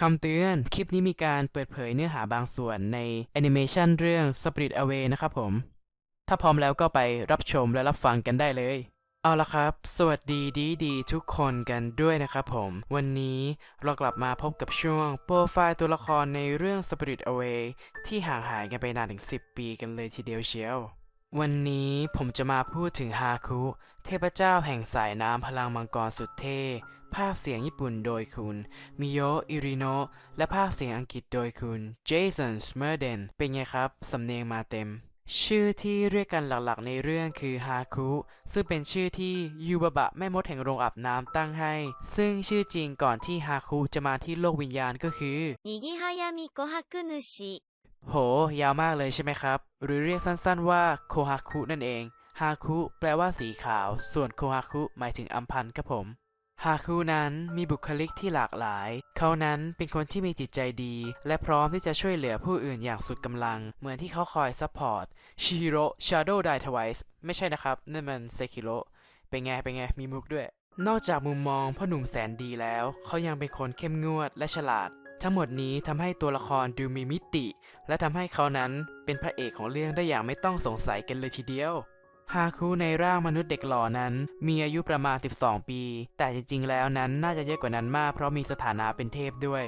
คำเตือน คลิปนี้มีการเปิดเผยเนื้อหาบางส่วนในแอนิเมชันเรื่อง Spirit Away นะครับผม ถ้าพร้อมแล้วก็ไปรับชมและรับฟังกันได้เลย เอาละครับ สวัสดีดีดีทุกคนกันด้วยนะครับผม วันนี้เรากลับมาพบกับช่วงโปรไฟล์ตัวละครในเรื่อง Spirit Away ที่ห่างหายกันไปนานถึง 10 ปีกันเลยทีเดียวเชียว วันนี้ผมจะมาพูดถึงฮาคุ เทพเจ้าแห่งสายน้ำพลังมังกรสุดเท่ ภาคเสียงญี่ปุ่นโดยคุณมิโยอิริโนและภาคเสียงอังกฤษโดยคุณเจสันสเมอร์เดนเป็นไงครับ สำเนียงมาเต็ม ชื่อที่เรียกกันหลักๆในเรื่องคือฮาคุซึ่งเป็นชื่อที่ยูบะบะแม่มดแห่งโรงอาบน้ำตั้งให้ ซึ่งชื่อจริงก่อนที่ฮาคุจะมาที่โลกวิญญาณก็คือนิกิฮายามิโกฮักุนุชิโห ยาวมากเลยใช่ไหมครับ หรือเรียกสั้นๆว่าโคฮาคุนั่นเองฮาคุแปลว่าสีขาว ส่วนโคฮาคุหมายถึงอัมพันธ์ครับผม ฮาคุนั้นมีบุคลิกที่หลากหลาย เขานั้นเป็นคนที่มีจิตใจดี และพร้อมที่จะช่วยเหลือผู้อื่นอย่างสุดกำลัง เหมือนที่เขาคอยซัพพอร์ตชิฮิโร่ชาโดว์ไดทวส์ไม่ใช่นะครับ นั่นมันเซคิโร่เป็นไง เป็นไง มีมุกด้วย นอกจากมุมมองพ่อหนุ่มแสนดีแล้ว เขายังเป็นคนเข้มงวดและฉลาด ทั้งหมดนี้ทำให้ตัวละครดูมีมิติ และทำให้เขานั้นเป็นพระเอกของเรื่องได้อย่างไม่ต้องสงสัยกันเลยทีเดียว ฮาคุในร่างมนุษย์เด็กหล่อนั้น มีอายุประมาณ 12 ปี แต่จริงๆ แล้วนั้นน่าจะเยอะกว่านั้นมากเพราะมีสถานะเป็นเทพด้วย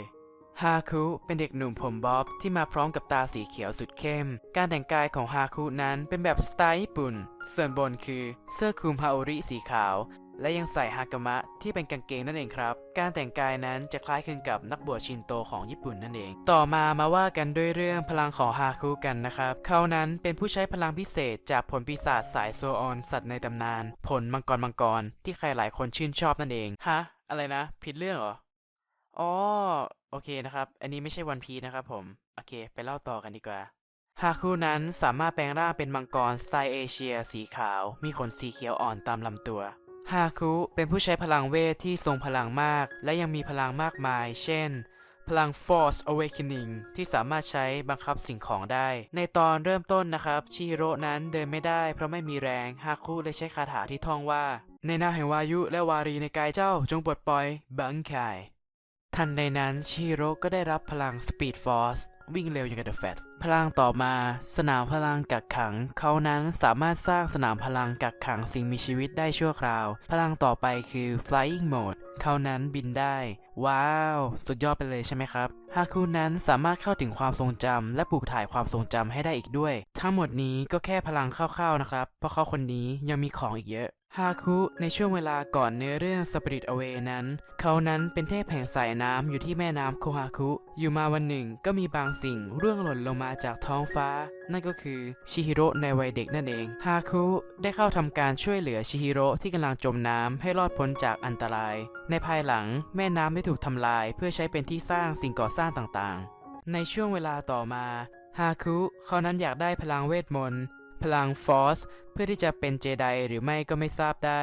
ฮาคุเป็นเด็กหนุ่มผมบ๊อบที่มาพร้อมกับตาสีเขียวสุดเข้ม การแต่งกายของฮาคุนั้นเป็นแบบสไตล์ญี่ปุ่น ส่วนบนคือเสื้อคลุมฮาโอริสีขาว และยังใส่ฮากามะที่เป็นกางเกงนั่นเองครับ การแต่งกายนั้นจะคล้ายคลึงกับนักบวชชินโตของญี่ปุ่นนั่นเอง ต่อมามาว่ากันด้วยเรื่องพลังของฮาคุกันนะครับ เขานั้นเป็นผู้ใช้พลังพิเศษจากผลปีศาจสายโซออนสัตว์ในตำนาน ผลมังกรมังกรที่ใครหลายคนชื่นชอบนั่นเองฮะอะไรนะ ผิดเรื่องเหรออ๋อโอเคนะครับ อันนี้ไม่ใช่วันพีนะครับผม โอเค ไปเล่าต่อกันดีกว่าฮาคุนั้นสามารถแปลงร่างเป็นมังกรสไตล์เอเชียสีขาว มีขนสีเขียวอ่อนตามลำตัว ฮาคุเป็นผู้ใช้พลังเวทที่ทรงพลังมาก และยังมีพลังมากมาย เช่น พลัง Force Awakening ที่สามารถใช้บังคับสิ่งของได้ ในตอนเริ่มต้นนะครับชิฮิโร่นั้นเดินไม่ได้เพราะไม่มีแรงฮาคุเลยใช้คาถาที่ท่องว่า ในหน้าแห่งวายุและวารีในกายเจ้าจงปลดปล่อยบังคายทันใดนั้นชิฮิโร่ก็ได้รับพลัง Speed Force วิ่งเร็วอย่างกับ The Flash พลังต่อมาสนามพลังกักขัง เขานั้นสามารถสร้างสนามพลังกักขังสิ่งมีชีวิตได้ชั่วคราว พลังต่อไปคือ Flying Mode เขานั้นบินได้ ว้าว สุดยอดไปเลยใช่ไหมครับฮาคุนั้นสามารถเข้าถึงความทรงจำและปลูกถ่ายความทรงจำให้ได้อีกด้วย ทั้งหมดนี้ก็แค่พลังคร่าวๆนะครับ เพราะเขาคนนี้ยังมีของอีกเยอะ ฮาคุในช่วงเวลาก่อนเนื้อเรื่อง Spirit Away นั้น เขานั้นเป็นเทพแห่งสายน้ำอยู่ที่แม่น้ำโคฮาคุ อยู่มาวันหนึ่งก็มีบางสิ่งร่วงหล่นลงมาจากท้องฟ้า นั่นก็คือชิฮิโร่ในวัยเด็กนั่นเอง ฮาคุได้เข้าทำการช่วยเหลือชิฮิโร่ที่กำลังจมน้ำให้รอดพ้นจากอันตราย ในภายหลังแม่น้ำได้ถูกทำลายเพื่อใช้เป็นที่สร้างสิ่งก่อสร้างต่างๆ ในช่วงเวลาต่อมาฮาคุเขานั้นอยากได้พลังเวทมนต์ พลังฟอสเพื่อที่จะเป็นเจไดหรือไม่ก็ไม่ทราบได้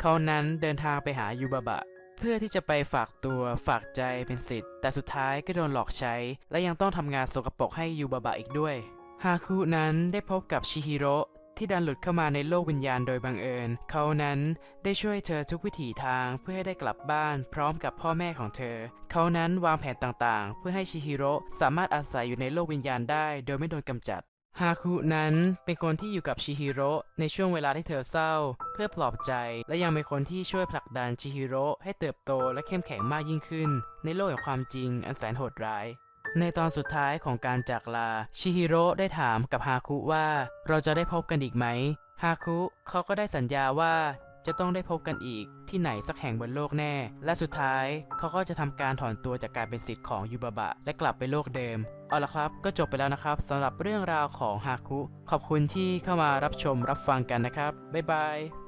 เขานั้นเดินทางไปหายูบะบะ เพื่อที่จะไปฝากตัวฝากใจเป็นสิทธิ์ แต่สุดท้ายก็โดนหลอกใช้ และยังต้องทำงานสกปรกให้ยูบะบะอีกด้วย ฮาคุนั้นได้พบกับชิฮิโร่ที่ดันหลุดเข้ามาในโลกวิญญาณโดยบังเอิญ เขานั้นได้ช่วยเธอทุกวิถีทางเพื่อให้ได้กลับบ้านพร้อมกับพ่อแม่ของเธอ เขานั้นวางแผนต่างๆ เพื่อให้ชิฮิโร่สามารถอาศัยอยู่ในโลกวิญญาณได้ โดยไม่โดนกำจัด ฮาคุนั้นเป็นคนที่อยู่กับชิฮิโร่ในช่วงเวลาที่เธอเศร้า เพื่อปลอบใจ และยังเป็นคนที่ช่วยผลักดันชิฮิโร่ให้เติบโตและเข้มแข็งมากยิ่งขึ้น ในโลกแห่งความจริงอันแสนโหดร้าย ในตอนสุดท้ายของการจากลาชิฮิโร่ได้ถามกับฮาคุว่า เราจะได้พบกันอีกไหมฮาคุเขาก็ได้สัญญาว่า จะต้องได้พบกันอีกที่ไหนสักแห่งบนโลกแน่ และสุดท้ายเขาก็จะทำการถอนตัวจากการเป็นสิทธิ์ของยูบะบะ และกลับไปโลกเดิม เอาละครับ ก็จบไปแล้วนะครับสำหรับเรื่องราวของฮาคุ ขอบคุณที่เข้ามารับชมรับฟังกันนะครับ บ๊ายบาย